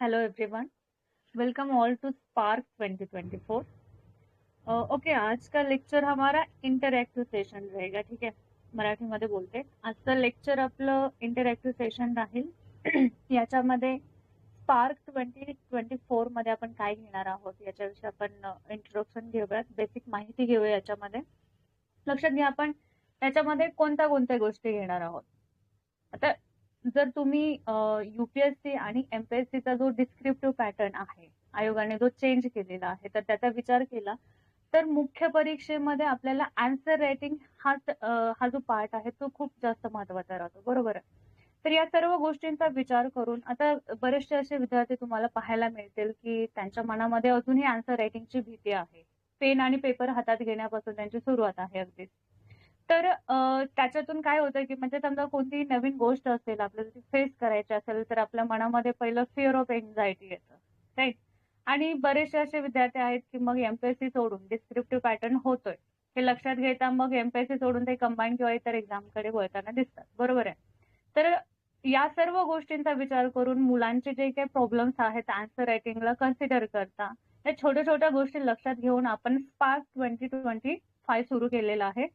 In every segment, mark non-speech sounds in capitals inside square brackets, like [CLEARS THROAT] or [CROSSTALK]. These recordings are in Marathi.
Hello everyone. Welcome all to Spark 2024. Okay आज का लेक्चर हमारा इंटरॅक्टिव्ह सेशन रहेगा ठीक आहे मराठीमध्ये बोलते. आजचं लेक्चर आपलं इंटरॅक्टिव्ह सेशन राहील. [CLEARS THROAT] याच्यामध्ये स्पार्क ट्वेंटी ट्वेंटी फोरमध्ये आपण काय घेणार आहोत याच्याविषयी आपण इंट्रोडक्शन घेऊयात. बेसिक माहिती घेऊया याच्यामध्ये. लक्षात घ्या आपण त्याच्यामध्ये कोणत्या कोणत्या गोष्टी घेणार आहोत. आता जर तुम्ही युपीएससी आणि एमपीएससीचा जो डिस्क्रिप्टिव्ह पॅटर्न आहे आयोगाने जो चेंज केलेला आहे तर त्याचा विचार केला तर मुख्य परीक्षेमध्ये आपल्याला आन्सर रायटिंग हा हा जो पार्ट आहे तो खूप जास्त महत्त्वाचा राहतो. बरोबर? आहे तर या सर्व गोष्टींचा विचार करून आता बरेचसे असे विद्यार्थी तुम्हाला पाहायला मिळतील की त्यांच्या मनामध्ये अजूनही आन्सर रायटिंगची भीती आहे. पेन आणि पेपर हातात घेण्यापासून त्यांची सुरुवात आहे अगदीच. तर त्याच्यातून काय होतं की म्हणजे समजा कोणतीही नवीन गोष्ट असेल आपल्याला ती फेस करायची असेल तर आपल्या मनामध्ये पहिलं फिअर ऑफ एन्झायटी येतं राईट आणि बरेचसे असे विद्यार्थी आहेत की मग एमपीएससी सोडून डिस्क्रिप्टिव्ह पॅटर्न होतोय. हे लक्षात घेता मग एमपीएससी सोडून ते कंबाईन किंवा इतर एक्झामकडे वळताना दिसतात. बरोबर आहे? तर या सर्व गोष्टींचा विचार करून मुलांचे जे काही प्रॉब्लेम्स आहेत आन्सर रायटिंगला कन्सिडर करता या छोट्या छोट्या गोष्टी लक्षात घेऊन आपण स्पार्क ट्वेंटी ट्वेंटी फाय सुरू केलेलं आहे.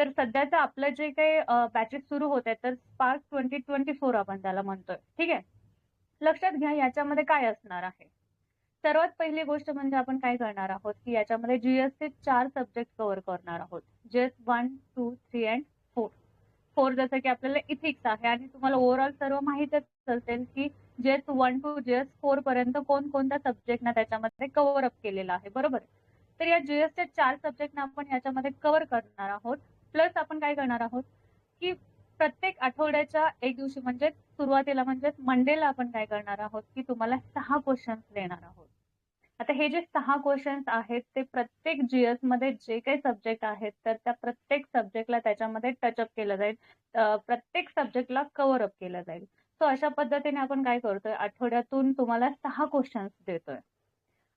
तर सध्याचं आपलं जे काही बॅचेस सुरू होत आहेत तर स्पार्क ट्वेंटी ट्वेंटी फोर आपण त्याला म्हणतोय. ठीक आहे? लक्षात घ्या याच्यामध्ये काय असणार आहे? सर्वात पहिली गोष्ट म्हणजे आपण काय करणार आहोत की याच्यामध्ये जीएसचे चार सब्जेक्ट कव्हर करणार आहोत. GS one two three and four four जसं की आपल्याला इथिक्स आहे आणि तुम्हाला ओव्हरऑल सर्व माहितीच असेल की GS one two GS four पर्यंत कोणकोणत्या सब्जेक्टना त्याच्यामध्ये कव्हर अप केलेला आहे. बरोबर? तर या जीएसच्या चार सब्जेक्टना आपण याच्यामध्ये कव्हर करणार आहोत. प्लस आपण काय करणार आहोत? की प्रत्येक आठवड्याच्या एक दिवशी म्हणजे सुरुवातीला म्हणजे मंडेला आपण काय करणार आहोत? की तुम्हाला सहा क्वेश्चन्स देणार आहोत. आता हे जे सहा क्वेश्चन्स आहेत ते प्रत्येक जीएसमध्ये जे काही सब्जेक्ट आहेत तर त्या प्रत्येक सब्जेक्टला त्याच्यामध्ये टचअप केलं जाईल. प्रत्येक सब्जेक्टला कव्हर अप केलं जाईल. सो अशा पद्धतीने आपण काय करतोय? आठवड्यातून तुम्हाला सहा क्वेश्चन्स देतोय.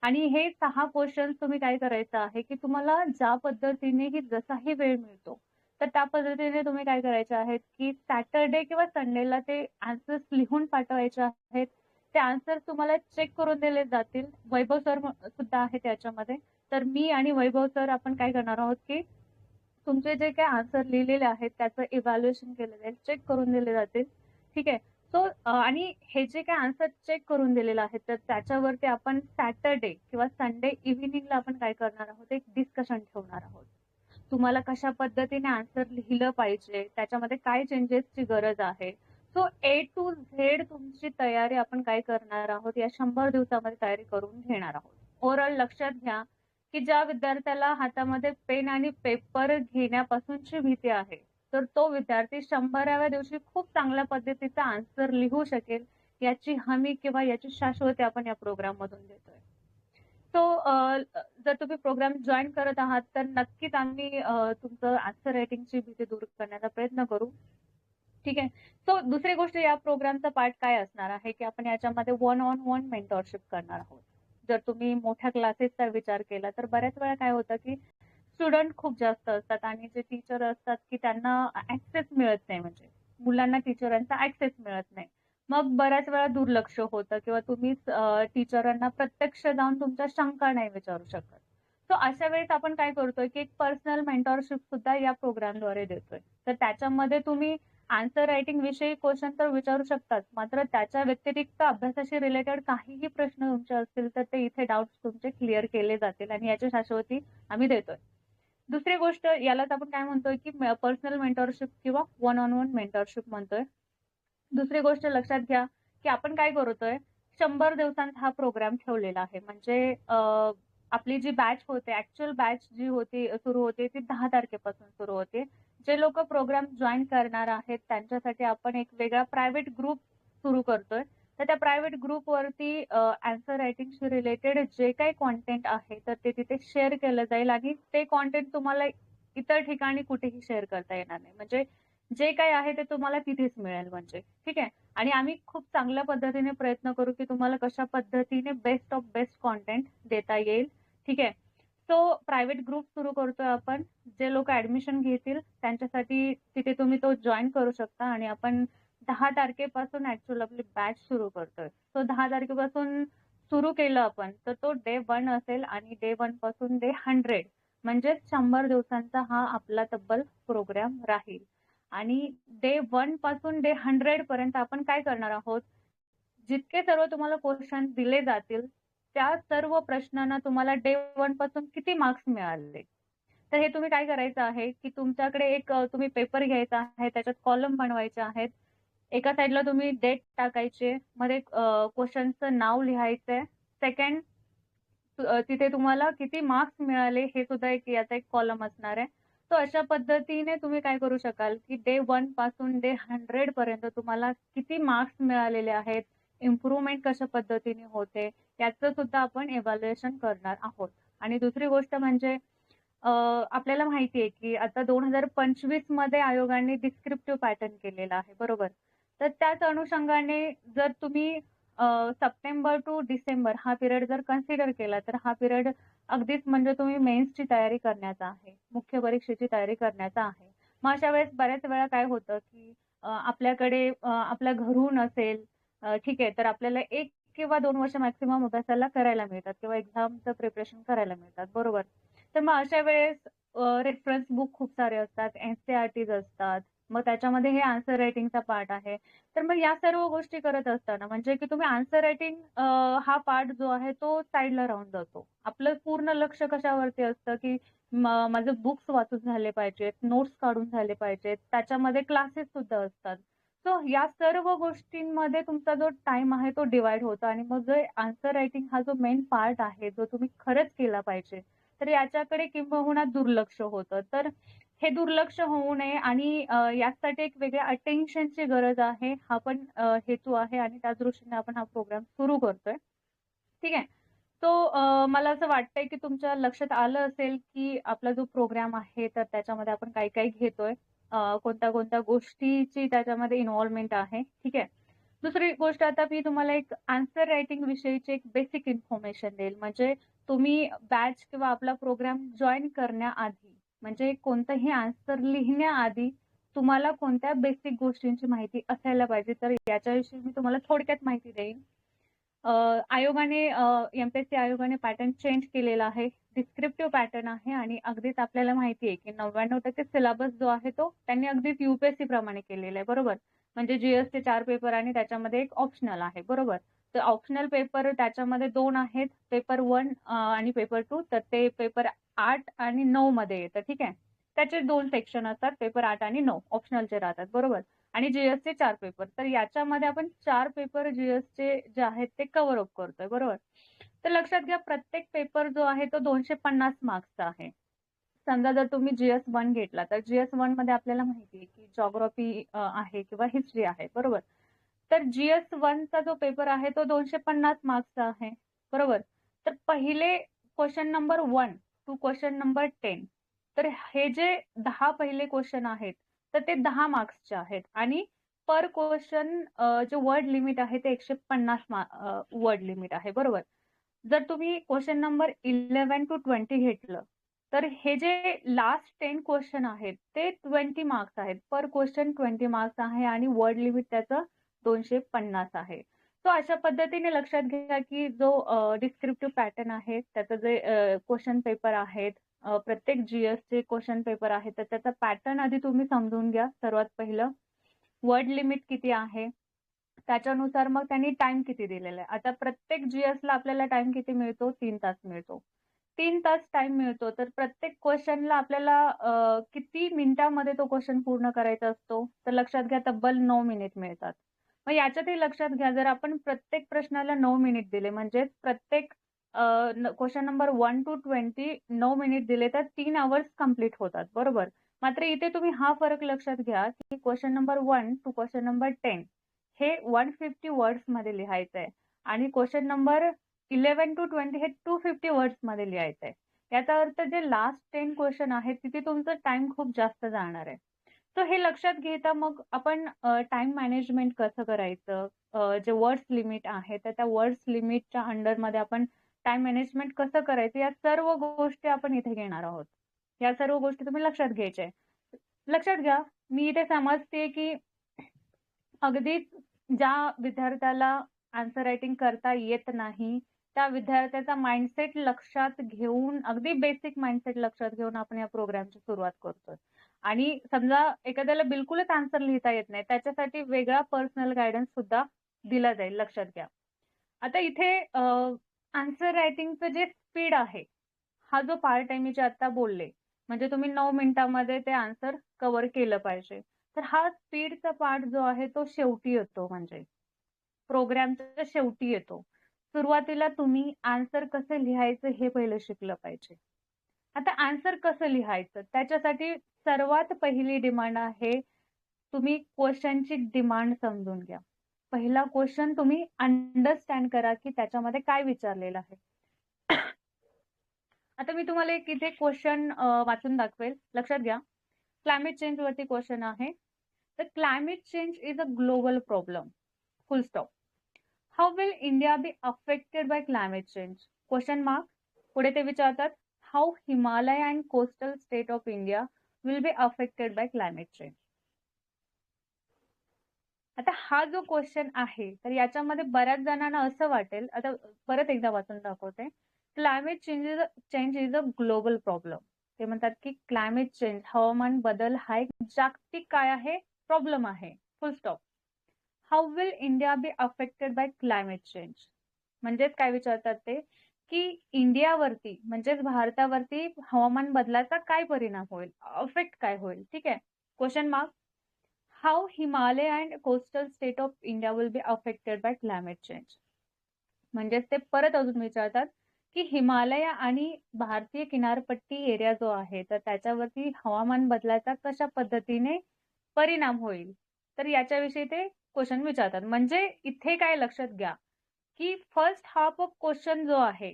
आणि हे सहा क्वेश्चन्स तुम्ही काय करायचं आहे की तुम्हाला ज्या पद्धतीने ही जसाही वेळ मिळतो तर त्या पद्धतीने तुम्ही काय करायचे आहेत की सॅटरडे किंवा संडेला ते आन्सर्स लिहून पाठवायचे आहेत. ते आन्सर तुम्हाला चेक करून दिले जातील. वैभव सर सुद्धा आहे त्याच्यामध्ये. तर मी आणि वैभव सर आपण काय करणार आहोत की तुमचे जे काही आन्सर लिहिलेले आहेत त्याचं इव्हॅल्युएशन केलं जाईल चेक करून दिले जातील. ठीक आहे? सो आणि हे जे काय आन्सर चेक करून दिलेलं आहे तर त्याच्यावरती आपण सॅटरडे किंवा संडे इव्हिनिंगला आपण काय करणार आहोत? एक डिस्कशन ठेवणार आहोत. तुम्हाला कशा पद्धतीने आन्सर लिहिलं पाहिजे? त्याच्यामध्ये काय चेंजेसची गरज आहे? सो ए टू झेड तुमची तयारी आपण काय करणार आहोत? या शंभर दिवसामध्ये तयारी करून घेणार आहोत. ओव्हरऑल लक्षात घ्या की ज्या विद्यार्थ्याला हातामध्ये पेन आणि पेपर घेण्यापासूनची भीती आहे तर तो विद्यार्थी शंभराव्या दिवशी खूप चांगल्या पद्धतीचा आन्सर लिहू शकेल याची हमी किंवा याची शाश्वती आपण या प्रोग्राम मधून देतोय. सो जर तुम्ही प्रोग्राम जॉईन करत आहात तर नक्कीच आम्ही तुमचं आन्सर रायटिंगची भीती दूर करण्याचा प्रयत्न करू. ठीक आहे? सो दुसरी गोष्ट या प्रोग्रामचा पार्ट काय असणार आहे की आपण याच्यामध्ये वन ऑन वन मेंटॉरशिप करणार आहोत. जर तुम्ही मोठ्या क्लासेसचा विचार केला तर बऱ्याच वेळा काय होतं की स्टुडंट खूप जास्त असतात आणि जे टीचर असतात की त्यांना ऍक्सेस मिळत नाही म्हणजे मुलांना टीचरांचा ऍक्सेस मिळत नाही. मग बऱ्याच वेळा दुर्लक्ष होतं किंवा तुम्ही टीचरांना प्रत्यक्ष जाऊन तुमच्या शंका नाही विचारू शकत. सो अशा वेळेस आपण काय करतोय की एक पर्सनल मेंटॉरशिप सुद्धा या प्रोग्रामद्वारे देतोय. तर त्याच्यामध्ये तुम्ही आन्सर रायटिंग विषयी क्वेश्चन तर विचारू शकतात मात्र त्याच्या व्यतिरिक्त अभ्यासाशी रिलेटेड काहीही प्रश्न तुमचे असतील तर ते इथे डाऊट तुमचे क्लिअर केले जातील आणि याची शाश्वती आम्ही देतोय. दुसरी गोष्ट यालाच आपण काय म्हणतोय की पर्सनल मेंटरशिप किंवा वन ऑन वन मेंटरशिप म्हणतोय. दुसरी गोष्ट लक्षात घ्या की आपण काय करतोय शंभर दिवसांचा हा प्रोग्राम ठेवलेला आहे. म्हणजे आपली जी बॅच होते ऍक्च्युअल बॅच जी होती सुरू होते ती दहा तारखेपासून सुरू होते. जे लोक प्रोग्राम जॉईन करणार आहेत त्यांच्यासाठी आपण एक वेगळा प्रायव्हेट ग्रुप सुरू करतोय. तर त्या प्रायव्हेट ग्रुपवरती आन्सर रायटिंगशी रिलेटेड जे काही कॉन्टेंट आहे तर ते तिथे शेअर केलं जाईल आणि ते कॉन्टेंट तुम्हाला इतर ठिकाणी कुठेही शेअर करता येणार नाही. म्हणजे जे काही आहे ते तुम्हाला तिथेच मिळेल म्हणजे. ठीक आहे? आणि आम्ही खूप चांगल्या पद्धतीने प्रयत्न करू की तुम्हाला कशा पद्धतीने बेस्ट ऑफ बेस्ट कॉन्टेंट देता येईल. ठीक आहे? सो प्रायव्हेट ग्रुप सुरू करतोय आपण. जे लोक ऍडमिशन घेतील त्यांच्यासाठी तिथे तुम्ही तो जॉईन करू शकता आणि आपण दहा तारखेपासून ऍक्च्युअल आपली बॅच सुरू करतोय. सो दहा तारखेपासून सुरू केलं आपण तर तो डे वन असेल आणि डे वनपासून डे हंड्रेड म्हणजे शंभर दिवसांचा हा आपला तब्बल प्रोग्राम राहील. आणि डे वनपासून डे हंड्रेड पर्यंत आपण काय करणार आहोत? जितके सर्व तुम्हाला क्वेश्चन दिले जातील त्या सर्व प्रश्नांना तुम्हाला डे वनपासून किती मार्क्स मिळाले? तर हे तुम्ही काय करायचं आहे की तुमच्याकडे एक तुम्ही पेपर घ्यायचा आहे त्याच्यात कॉलम बनवायचे आहेत. एका साईडला तुम्ही डेट टाकायचे मध्ये क्वेश्चनचं नाव लिहायचंय. सेकंड तिथे तुम्हाला किती मार्क्स मिळाले हे सुद्धा एक याचा एक कॉलम असणार आहे. तो अशा पद्धतीने तुम्ही काय करू शकाल की डे वनपासून डे हंड्रेड पर्यंत तुम्हाला किती मार्क्स मिळालेले आहेत इम्प्रूव्हमेंट कशा पद्धतीने होते याचं सुद्धा आपण एव्हॅल्युएशन करणार आहोत. आणि दुसरी गोष्ट म्हणजे आपल्याला माहिती आहे की आता दोन हजार पंचवीसमध्ये आयोगाने डिस्क्रिप्टिव्ह पॅटर्न केलेला आहे बरोबर? तर त्याच अनुषंगाने जर तुम्ही सप्टेंबर टू डिसेंबर हा पिरियड जर कन्सिडर केला तर हा पिरियड अगदीच म्हणजे तुम्ही मेन्सची तयारी करण्याचा आहे मुख्य परीक्षेची तयारी करण्याचा आहे. मग अशा वेळेस बऱ्याच वेळा काय होतं की आपल्याकडे आपल्या घरून असेल ठीक आहे तर आपल्याला एक किंवा दोन वर्ष मॅक्सिमम अभ्यासाला करायला मिळतात किंवा एक्झामचं प्रिपरेशन करायला मिळतात बरोबर? तर मग अशा वेळेस रेफरन्स बुक खूप सारे असतात एनसीआरटीज असतात मग त्याच्यामध्ये हे आन्सर रायटिंगचा पार्ट आहे. तर मग या सर्व गोष्टी करत असताना म्हणजे की तुम्ही आन्सर रायटिंग हा पार्ट जो आहे तो साईडला राहून जातो. आपलं पूर्ण लक्ष कशावरती असतं की माझे माझं बुक्स वाचून झाले पाहिजेत नोट्स काढून झाले पाहिजेत त्याच्यामध्ये क्लासेस सुद्धा असतात. सो या सर्व गोष्टींमध्ये तुमचा जो टाइम आहे तो डिवाइड होतो आणि मग जो आन्सर रायटिंग हा जो मेन पार्ट आहे जो तुम्ही खरंच केला पाहिजे तर याच्याकडे किंबहुना दुर्लक्ष होतं. तर हे दुर्लक्ष होऊ नये आणि यासाठी एक वेगळ्या अटेन्शनची गरज आहे. हा पण हेतू आहे आणि त्या दृष्टीने आपण हा प्रोग्राम सुरू करतोय. ठीक आहे? तो मला असं वाटतंय की तुमच्या लक्षात आलं असेल की आपला जो प्रोग्राम आहे तर त्याच्यामध्ये आपण काय काय घेतोय. कोणत्या कोणत्या गोष्टीची त्याच्यामध्ये इन्व्हॉल्वमेंट आहे. ठीक आहे? दुसरी गोष्ट आता मी तुम्हाला एक आन्सर रायटिंग विषयीची एक बेसिक इन्फॉर्मेशन देईल. म्हणजे तुम्ही बॅच किंवा आपला प्रोग्राम जॉईन करण्याआधी म्हणजे कोणतंही आन्सर लिहिण्याआधी तुम्हाला कोणत्या बेसिक गोष्टींची माहिती असायला पाहिजे? तर याच्याविषयी मी तुम्हाला थोडक्यात माहिती देईन. आयोगाने एमपीएससी आयोगाने पॅटर्न चेंज केलेला आहे. डिस्क्रिप्टिव्ह पॅटर्न आहे आणि अगदीच आपल्याला माहिती आहे की नव्याण्णव टक्के सिलेबस जो आहे तो त्यांनी अगदीच युपीएससी प्रमाणे केलेला आहे. बरोबर? म्हणजे जीएसचे चार पेपर आणि त्याच्यामध्ये एक ऑप्शनल आहे. बरोबर? तर ऑप्शनल पेपर त्याच्यामध्ये दोन आहेत. पेपर वन आणि पेपर टू तर ते पेपर आठ आणि नऊ मध्ये येतं ठीक आहे? त्याचे दोन सेक्शन असतात पेपर आठ आणि नऊ ऑप्शनलचे राहतात बरोबर? आणि जीएसचे चार पेपर तर याच्यामध्ये आपण चार पेपर जीएसचे जे आहेत ते कव्हर अप करतोय बरोबर? तर लक्षात घ्या प्रत्येक पेपर जो आहे तो दोनशे पन्नास मार्क्सचा आहे. समजा जर तुम्ही जीएस वन घेतला तर जीएस वनमध्ये आपल्याला माहिती आहे की जॉग्रॉफी आहे किंवा हिस्ट्री आहे बरोबर? तर जीएस वनचा जो पेपर आहे तो दोनशे पन्नास मार्क्सचा आहे बरोबर? तर पहिले question number one to question number ten तर हे जे दहा पहिले क्वेश्चन आहेत तर ते दहा मार्क्सचे आहेत. आणि पर क्वेश्चन जे वर्ड लिमिट आहे ते एकशे पन्नास वर्ड लिमिट आहे. बरोबर? जर तुम्ही question number eleven to twenty घेतलं तर हे जे लास्ट टेन क्वेश्चन आहेत ते ट्वेंटी मार्क्स आहेत. पर क्वेश्चन ट्वेंटी मार्क्स आहे आणि वर्ड लिमिट त्याचं दोनशे पन्नास आहे. तो अशा पद्धतीने लक्षात घ्या की जो डिस्क्रिप्टिव्ह पॅटर्न आहे त्याचं जे क्वेश्चन पेपर आहेत प्रत्येक जीएस चे क्वेश्चन पेपर आहे तर त्याचा पॅटर्न आधी तुम्ही समजून घ्या सर्वात पहिलं. वर्ड लिमिट किती आहे? त्याच्यानुसार मग त्यांनी टाइम किती दिलेला आहे. आता प्रत्येक जीएस ला आपल्याला टाइम किती मिळतो? तीन तास मिळतो. तीन तास टाइम मिळतो तर प्रत्येक क्वेश्चनला आपल्याला किती मिनिटामध्ये तो क्वेश्चन पूर्ण करायचा असतो? तर लक्षात घ्या तब्बल नऊ मिनिट मिळतात. मग याच्यातही लक्षात घ्या जर आपण प्रत्येक प्रश्नाला नऊ मिनिट दिले म्हणजे प्रत्येक question number one to twenty नऊ मिनिट दिले तर तीन आवर्स कंप्लीट होतात बरोबर? मात्र इथे तुम्ही हा फरक लक्षात घ्या की question number one to question number ten हे वन फिफ्टी वर्ड्समध्ये लिहायचं आहे आणि question number eleven to twenty हे टू फिफ्टी वर्ड्समध्ये लिहायचं आहे याचा अर्थ जे लास्ट टेन क्वेश्चन आहेत तिथे तुमचं टाइम खूप जास्त जाणार आहे. सो हे लक्षात घेता मग आपण टाइम मॅनेजमेंट कसं करायचं? जे वर्ड्स लिमिट आहे तर त्या वर्ड्स लिमिटच्या अंडरमध्ये आपण टाइम मॅनेजमेंट कसं करायचं? या सर्व गोष्टी आपण इथे घेणार आहोत. या सर्व गोष्टी तुम्ही लक्षात घ्यायच्या लक्षात घ्या मी इथे समजते की अगदीच ज्या विद्यार्थ्याला आन्सर रायटिंग करता येत नाही त्या विद्यार्थ्याचा माइंडसेट लक्षात घेऊन अगदी बेसिक माइंडसेट लक्षात घेऊन आपण या प्रोग्रामची सुरुवात करतोय. आणि समजा एखाद्याला बिलकुलच आन्सर लिहिता येत नाही त्याच्यासाठी वेगळा पर्सनल गायडन्स सुद्धा दिला जाईल लक्षात घ्या. आता इथे आन्सर रायटिंगचं जे स्पीड आहे हा जो पार्ट आहे मी जे आता बोलले म्हणजे तुम्ही नऊ मिनिटांमध्ये ते आन्सर कव्हर केलं पाहिजे. तर हा स्पीडचा पार्ट जो आहे तो शेवटी येतो म्हणजे. प्रोग्रामच्या शेवटी येतो. सुरुवातीला तुम्ही आन्सर कसे लिहायचं हे पहिलं शिकलं पाहिजे. आता आन्सर कसं लिहायचं? त्याच्यासाठी सर्वात पहिली डिमांड आहे तुम्ही क्वेश्चनची डिमांड समजून घ्या. पहिला क्वेश्चन तुम्ही अंडरस्टँड करा की त्याच्यामध्ये काय विचारलेलं आहे. [COUGHS] आता मी तुम्हाला एक इथे क्वेश्चन वाचून दाखवेल. लक्षात घ्या. क्लायमेट चेंज वरती क्वेश्चन आहे. तर climate change is a global problem full stop how will India be affected by climate change question mark पुढे ते विचारतात. How Himalaya and coastal state of India will be affected by climate change आता हा जो क्वेश्चन आहे तर याच्यामध्ये बऱ्याच जणांना असं वाटेल आता परत एकदा वाचून दाखवते. Climate change is change is a global problem ते म्हणतात की क्लायमेट चेंज हवामान बदल हा एक जागतिक काय आहे? प्रॉब्लेम आहे. Full stop how will India be affected by climate change म्हणजेच काय विचारतात ते? की इंडियावरती म्हणजेच भारतावरती हवामान बदलाचा काय परिणाम होईल? अफेक्ट काय होईल? ठीक आहे? Question mark how Himalaya and coastal state of India will be affected by climate change म्हणजेच ते परत अजून विचारतात की हिमालय आणि भारतीय किनारपट्टी एरिया जो आहे तर त्याच्यावरती हवामान बदलाचा कशा पद्धतीने परिणाम होईल? तर याच्याविषयी ते क्वेश्चन विचारतात. म्हणजे इथे काय लक्षात घ्या. की फर्स्ट हाफ ऑफ क्वेश्चन जो आहे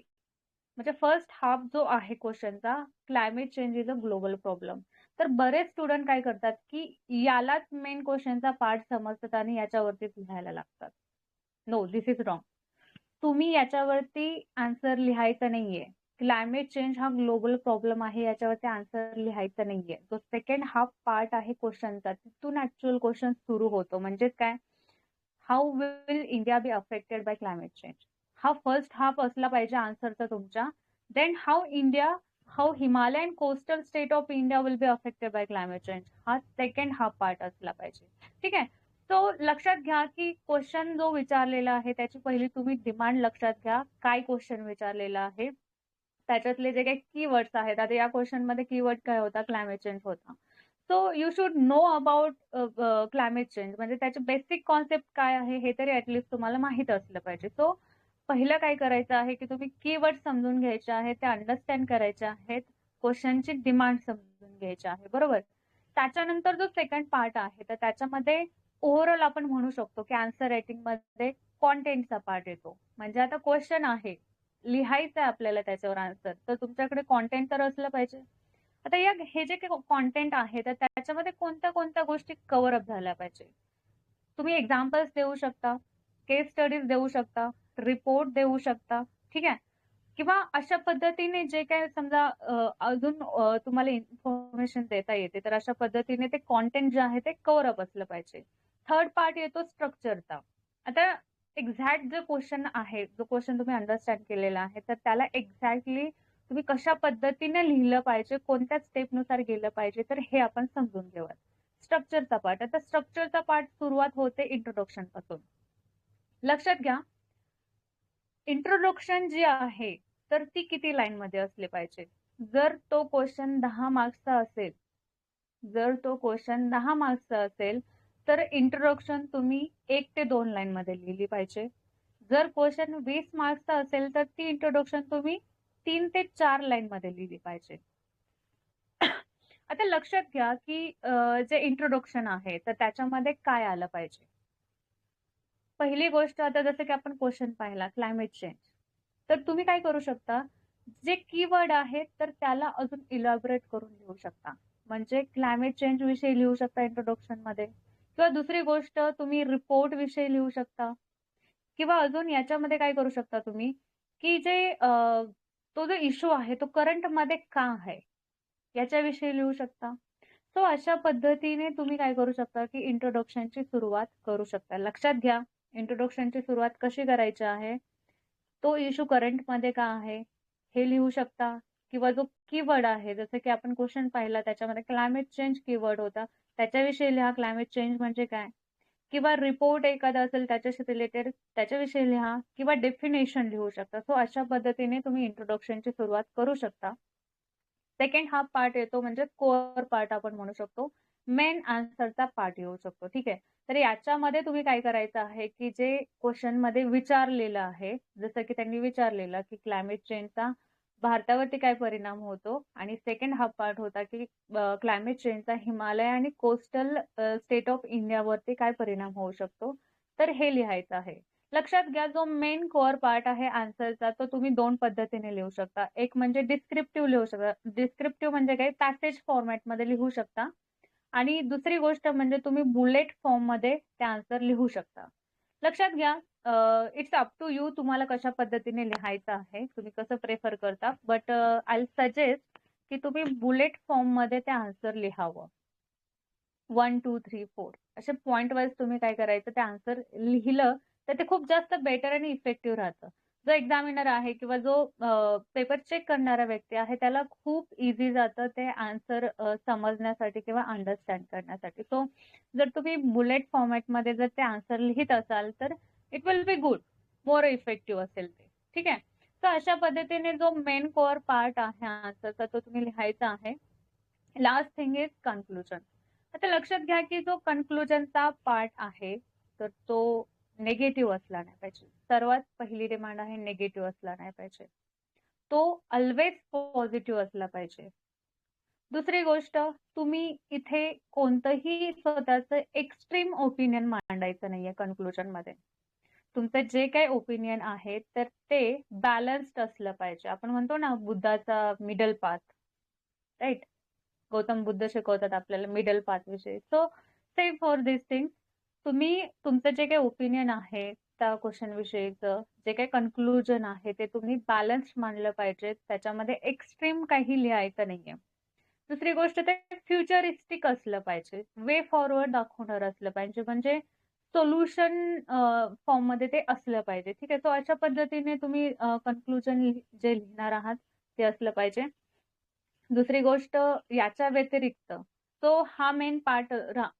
म्हणजे फर्स्ट हाफ जो आहे क्वेश्चनचा climate change is a global problem तर बरेच स्टुडंट काय करतात की यालाच मेन क्वेश्चनचा पार्ट समजतात आणि याच्यावरतीच लिहायला लागतात. नो दिस इज रॉंग तुम्ही याच्यावरती आन्सर लिहायचं नाहीये. क्लायमेट चेंज हा ग्लोबल प्रॉब्लेम आहे याच्यावरती आन्सर लिहायचं नाहीये. जो सेकंड हाफ पार्ट आहे क्वेश्चनचा तिथून ऍक्च्युअल क्वेश्चन सुरू होतो. म्हणजेच काय? How will India be affected by climate change हा फर्स्ट हाफ असला पाहिजे आन्सरचा तुमच्या. Then how India how Himalayan coastal state of India will be affected by climate change हा सेकंड हाफ पार्ट असला पाहिजे. ठीक आहे? सो लक्षात घ्या की क्वेश्चन जो विचारलेला आहे त्याची पहिली तुम्ही डिमांड लक्षात घ्या. काय क्वेश्चन विचारलेला आहे? त्याच्यातले जे काही कीवर्ड्स आहेत आता या क्वेश्चनमध्ये कीवर्ड काय होता? क्लायमेट चेंज होता. So you should know about climate change म्हणजे त्याचे बेसिक कॉन्सेप्ट काय आहे हे तरी ऍटलिस्ट तुम्हाला माहीत असलं पाहिजे. सो पहिलं काय करायचं आहे की तुम्ही कीवर्ड समजून घ्यायचे आहेत ते अंडरस्टँड करायचे आहेत क्वेश्चनची डिमांड समजून घ्यायची आहे. बरोबर? त्याच्यानंतर जो सेकंड पार्ट आहे तर त्याच्यामध्ये ओव्हरऑल आपण म्हणू शकतो की आन्सर रायटिंगमध्ये कॉन्टेंटचा पार्ट येतो. म्हणजे आता क्वेश्चन आहे लिहायचं आहे आपल्याला त्याच्यावर आन्सर तर तुमच्याकडे कॉन्टेंट तर असलं पाहिजे? आता या हे जे काही कॉन्टेंट आहे तर त्याच्यामध्ये कोणत्या कोणत्या गोष्टी कव्हर अप झाल्या पाहिजे? तुम्ही एक्झाम्पल्स देऊ शकता केस स्टडीज देऊ शकता रिपोर्ट देऊ शकता ठीक आहे? किंवा अशा पद्धतीने जे काय समजा अजून तुम्हाला इन्फॉर्मेशन देता येते तर अशा पद्धतीने ते कॉन्टेंट जे आहे ते कव्हर अप असलं पाहिजे. थर्ड पार्ट येतो स्ट्रक्चरचा आता एक्झॅक्ट जो क्वेश्चन आहे जो क्वेश्चन तुम्ही अंडरस्टँड केलेला आहे तर त्याला एक्झॅक्टली तुम्ही कशा पद्धतीने लिहिलं पाहिजे कोणत्या स्टेपनुसार गेलं पाहिजे तर हे आपण समजून घेऊयात स्ट्रक्चरचा पार्ट आता स्ट्रक्चरचा पार्ट सुरुवात होते इंट्रोडक्शनपासून. लक्षात घ्या. इंट्रोडक्शन जी आहे तर ती किती लाईन मध्ये असली पाहिजे? जर तो क्वेश्चन दहा मार्क्सचा असेल जर तो क्वेश्चन दहा मार्क्सचा असेल तर इंट्रोडक्शन तुम्ही एक ते दोन लाईन मध्ये लिहिली पाहिजे. जर क्वेश्चन वीस मार्क्सचा असेल तर ती इंट्रोडक्शन तुम्ही तीन ते चार लाईन मध्ये लिहिली पाहिजे. आता लक्षात घ्या की जे इंट्रोडक्शन आहे तर त्याच्यामध्ये काय आलं पाहिजे? पहिली गोष्ट आता जसं की आपण क्वेश्चन पाहिला क्लायमेट चेंज तर तुम्ही काय करू शकता? जे कीवर्ड आहेत तर त्याला अजून इलॉबरेट करून लिहू शकता. म्हणजे क्लायमेट चेंज विषयी लिहू शकता इंट्रोडक्शनमध्ये. किंवा दुसरी गोष्ट तुम्ही रिपोर्ट विषयी लिहू शकता. किंवा अजून याच्यामध्ये काय करू शकता तुम्ही? की जे तो जो इश्यू आहे तो करंटमध्ये का आहे? याच्याविषयी लिहू शकता. सो अशा पद्धतीने तुम्ही काय करू शकता की इंट्रोडक्शनची सुरुवात करू शकता. लक्षात घ्या इंट्रोडक्शनची सुरुवात कशी करायची आहे? तो इश्यू करंटमध्ये का आहे? हे लिहू शकता. किंवा जो कीवर्ड आहे जसं की आपण क्वेश्चन पाहिला त्याच्यामध्ये क्लायमेट चेंज कीवर्ड होता. त्याच्याविषयी लिहा. क्लायमेट चेंज म्हणजे काय? किंवा रिपोर्ट एखादा असेल त्याच्याशी रिलेटेड त्याच्याविषयी लिहा किंवा डेफिनेशन लिहू शकता. सो अशा पद्धतीने तुम्ही इंट्रोडक्शनची सुरुवात करू शकता. सेकंड हा पार्ट येतो म्हणजे कोअर पार्ट आपण म्हणू शकतो. मेन आन्सरचा पार्ट येऊ शकतो. ठीक आहे? तर याच्यामध्ये तुम्ही काय करायचं आहे की जे क्वेश्चनमध्ये विचारलेलं आहे जसं की त्यांनी विचारलेलं की क्लायमेट चेंजचा भारतावरती काय परिणाम होतो? आणि सेकंड हा पार्ट होता की क्लायमेट चेंजचा हिमालय आणि कोस्टल स्टेट ऑफ इंडियावरती काय परिणाम होऊ शकतो? तर हे लिहायचं आहे. लक्षात घ्या जो मेन कोअर पार्ट आहे आन्सरचा तो तुम्ही दोन पद्धतीने लिहू शकता. एक म्हणजे डिस्क्रिप्टिव्ह लिहू शकता. डिस्क्रिप्टिव्ह म्हणजे काय? पॅसेज फॉर्मॅटमध्ये लिहू शकता. आणि दुसरी गोष्ट म्हणजे तुम्ही बुलेट फॉर्ममध्ये ते आन्सर लिहू शकता. लक्षात घ्या इट्स अप टू यू तुम्हाला कशा पद्धतीने लिहायचं आहे तुम्ही कसं प्रेफर करता. बट आय सजेस्ट की तुम्ही बुलेट फॉर्ममध्ये ते आन्सर लिहावं. वन टू थ्री फोर असे पॉईंट वाईज तुम्ही काय करायचं ते आन्सर लिहिलं तर ते खूप जास्त बेटर आणि इफेक्टिव्ह राहतं. जो एक्झामिनर आहे किंवा जो पेपर चेक करणारा व्यक्ती आहे त्याला खूप इझी जातं ते आन्सर समजण्यासाठी किंवा अंडरस्टँड करण्यासाठी. सो जर तुम्ही बुलेट फॉर्मॅटमध्ये जर ते आन्सर लिहित असाल तर it will be good more effective असेल ते. ठीक आहे? तर अशा पद्धतीने जो मेन कोअर पार्ट आहे आन्सरचा तो तुम्ही लिहायचा आहे. लास्ट थिंग इज कन्क्लुजन आता लक्षात घ्या की जो कन्क्लुजनचा पार्ट आहे तर तो नेगेटिव्ह असला नाही पाहिजे. सर्वात पहिली डिमांड आहे नेगेटिव्ह असला नाही पाहिजे. तो ऑलवेज पॉझिटिव्ह असला पाहिजे. दुसरी गोष्ट तुम्ही इथे कोणतंही स्वतःच एक्स्ट्रीम ओपिनियन मांडायचं नाहीये कन्क्लुजनमध्ये. तुमचं जे काही ओपिनियन आहे तर ते बॅलन्स्ड असलं पाहिजे. आपण म्हणतो ना बुद्धाचा middle path right Gautam Buddha शिकवतात आपल्याला मिडल पाथ विषयी. So same for this thing तुम्ही तुमचं जे काही ओपिनियन आहे त्या क्वेश्चन विषयीचं जे काही कन्क्लुजन आहे ते तुम्ही बॅलन्स मानलं पाहिजे. त्याच्यामध्ये एक्स्ट्रीम काही लिहायचं नाहीये. दुसरी गोष्ट ते फ्युचरिस्टिक असलं पाहिजे. वे फॉरवर्ड दाखवणार असलं पाहिजे. म्हणजे सोल्युशन फॉर्ममध्ये ते असलं पाहिजे. ठीक आहे? तो अशा पद्धतीने तुम्ही कन्क्लुजन जे लिहिणार आहात ते असलं पाहिजे. दुसरी गोष्ट याच्या व्यतिरिक्त तो हा मेन पार्ट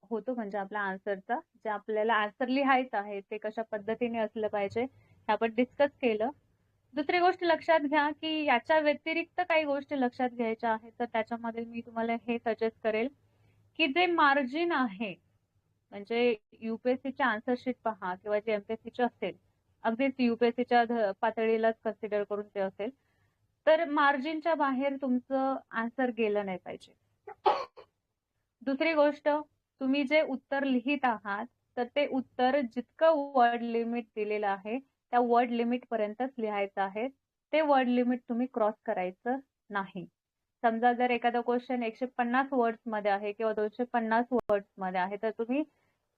होतो म्हणजे आपला आन्सरचा जे आपल्याला आन्सर लिहायचं आहे ते कशा पद्धतीने असलं पाहिजे हे आपण डिस्कस केलं. दुसरी गोष्ट लक्षात घ्या की याच्या व्यतिरिक्त काही गोष्टी लक्षात घ्यायच्या आहेत तर त्याच्यामध्ये मी तुम्हाला हे सजेस्ट करेल की जे मार्जिन आहे म्हणजे युपीएससीच्या आन्सर शीट पहा किंवा जे एमपीएससीचे असेल अगदीच युपीएससीच्या पातळीलाच कन्सिडर करून ते असेल तर मार्जिनच्या बाहेर तुमचं आन्सर गेलं नाही पाहिजे. दुसरी गोष्ट तुम्ही जे उत्तर लिहित आहात तर ते उत्तर जितकं वर्ड लिमिट दिलेलं आहे त्या वर्ड लिमिट पर्यंतच लिहायचं आहे. ते वर्ड लिमिट तुम्ही क्रॉस करायचं नाही. समजा जर एखादा क्वेश्चन एकशे पन्नास वर्ड्समध्ये आहे किंवा दोनशे पन्नास वर्ड्समध्ये आहे तर तुम्ही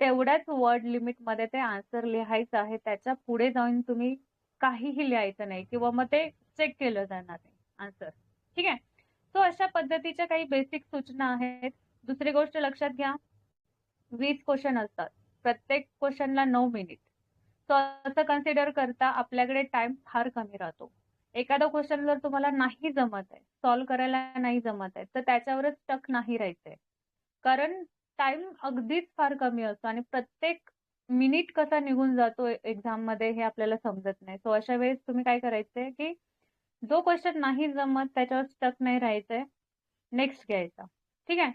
तेवढ्याच वर्ड लिमिटमध्ये ते आन्सर लिहायचं आहे. त्याच्या पुढे जाऊन तुम्ही काहीही लिहायचं नाही किंवा मग ते चेक केलं जाणार नाही. आन्सर ठीक आहे? सो अशा पद्धतीच्या काही बेसिक सूचना आहेत. दुसरी गोष्ट लक्षात घ्या. वीस क्वेश्चन असतात. प्रत्येक क्वेश्चनला नऊ मिनिट सो असं कन्सिडर करता आपल्याकडे टाइम फार कमी राहतो. एखादा क्वेश्चन जर तुम्हाला नाही जमत आहे सॉल्व्ह करायला नाही जमत आहे तर त्याच्यावरच टक नाही राहायचंय. कारण टाइम अगदीच फार कमी असतो आणि प्रत्येक मिनिट कसा निघून जातो एक्झाममध्ये हे आपल्याला समजत नाही. सो अशा वेळेस तुम्ही काय करायचंय की जो क्वेश्चन नाही जमत त्याच्यावर स्टक नाही राहायचंय नेक्स्ट घ्यायचा. ठीक आहे?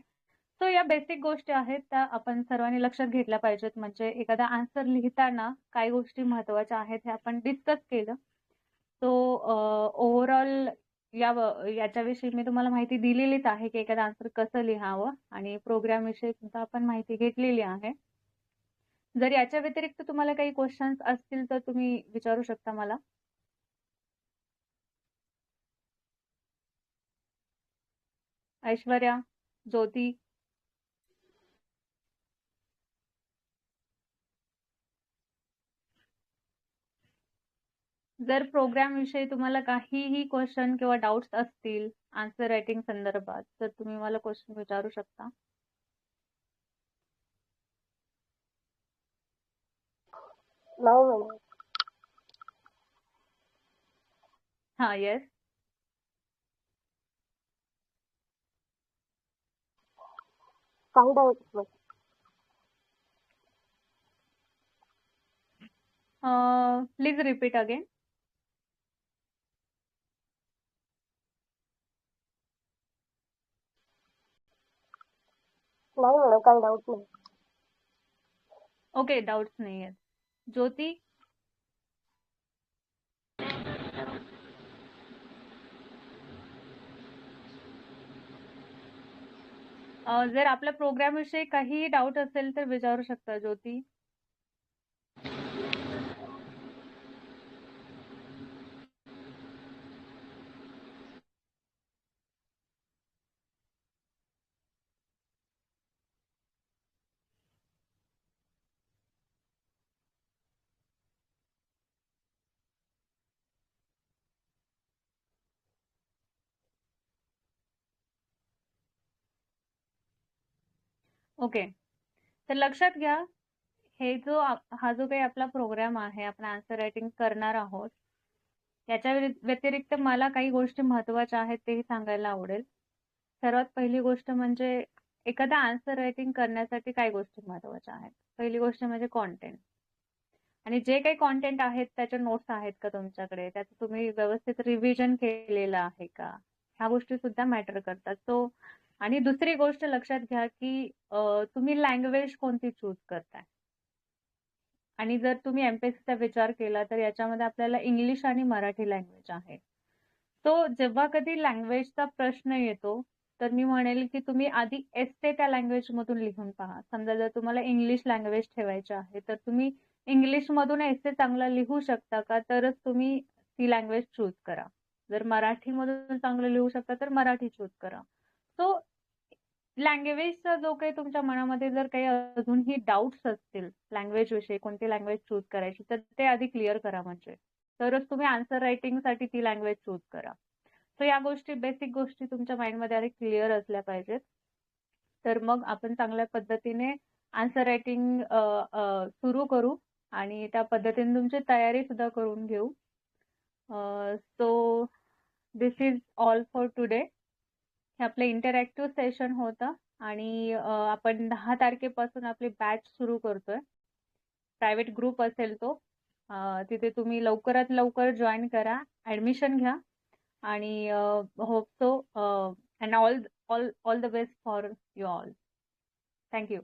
सो या बेसिक गोष्टी आहेत त्या आपण सर्वांनी लक्षात घेतल्या पाहिजेत. म्हणजे एखादा आन्सर लिहिताना काही गोष्टी महत्त्वाच्या आहेत हे आपण डिस्कस केलं. सो ओव्हरऑल या याच्याविषयी मी तुम्हाला माहिती दिलेलीच आहे की एखादा आन्सर कसं लिहावं आणि प्रोग्राम विषयी सुद्धा आपण माहिती घेतलेली आहे. जर याच्या व्यतिरिक्त तुम्हाला काही क्वेश्चन्स असतील तर तुम्ही विचारू शकता मला. ऐश्वर्या ज्योती जर प्रोग्राम विषयी तुम्हाला काहीही क्वेश्चन किंवा डाऊट्स असतील आन्सर रायटिंग संदर्भात तर तुम्ही मला क्वेश्चन विचारू शकता. नाही हा येस काही प्लीज रिपीट अगेन नाही मॅडम काही डाऊट नाही. ओके डाऊट्स नाही आहेत. ज्योती? अ, जर आपल्या प्रोग्राम विषयी काही डाऊट असेल तर विचारू शकता ज्योती. ओके. तर लक्षात घ्या हे जो हा जो काही आपला प्रोग्राम आहे आपण आन्सर रायटिंग करणार आहोत त्याच्या व्यतिरिक्त मला काही गोष्टी महत्त्वाच्या आहेत तेही सांगायला आवडेल. सर्वात पहिली गोष्ट म्हणजे एखादा आन्सर रायटिंग करण्यासाठी काय गोष्टी महत्त्वाच्या आहेत. पहिली गोष्ट म्हणजे कॉन्टेंट आणि जे काही कॉन्टेंट आहेत त्याच्या नोट्स आहेत का तुमच्याकडे? त्याचं तुम्ही व्यवस्थित रिव्हिजन केलेलं आहे का? ह्या गोष्टी सुद्धा मॅटर करतात. सो आणि दुसरी गोष्ट लक्षात घ्या की तुम्ही लँग्वेज कोणती चूज करताय? आणि जर तुम्ही एमपीएससीचा विचार केला तर याच्यामध्ये आपल्याला इंग्लिश आणि मराठी लँग्वेज आहे. तो जेव्हा कधी लँग्वेजचा प्रश्न येतो तर मी म्हणेल की तुम्ही आधी एस्से त्या लँग्वेज मधून लिहून पहा. समजा जर तुम्हाला इंग्लिश लँग्वेज ठेवायची आहे तर तुम्ही इंग्लिश मधून एस्से चांगला लिहू शकता का? तरच तुम्ही ती लँग्वेज चूज करा. जर मराठीमधून चांगलं लिहू शकता तर मराठी चूज करा. सो लँग्वेजचा जो काही तुमच्या मनामध्ये जर काही अजूनही डाऊट्स असतील लँग्वेज विषयी कोणती लँग्वेज चूज करायची तर ते आधी क्लिअर करा म्हणजे. तरच तुम्ही आन्सर रायटिंगसाठी ती लँग्वेज चूज करा. सो या गोष्टी बेसिक गोष्टी तुमच्या माइंडमध्ये आधी क्लिअर असल्या पाहिजेत. तर मग आपण चांगल्या पद्धतीने आन्सर रायटिंग सुरू करू आणि त्या पद्धतीने तुमची तयारी सुद्धा करून घेऊ. So this is all for today हे आपलं इंटरॅक्टिव्ह सेशन होतं. आणि आपण दहा तारखेपासून आपली बॅच सुरू करतोय. प्रायव्हेट ग्रुप असेल तो. तिथे तुम्ही लवकरात लवकर जॉईन करा. ऍडमिशन घ्या. आणि hope so and all all all the best for you all thank you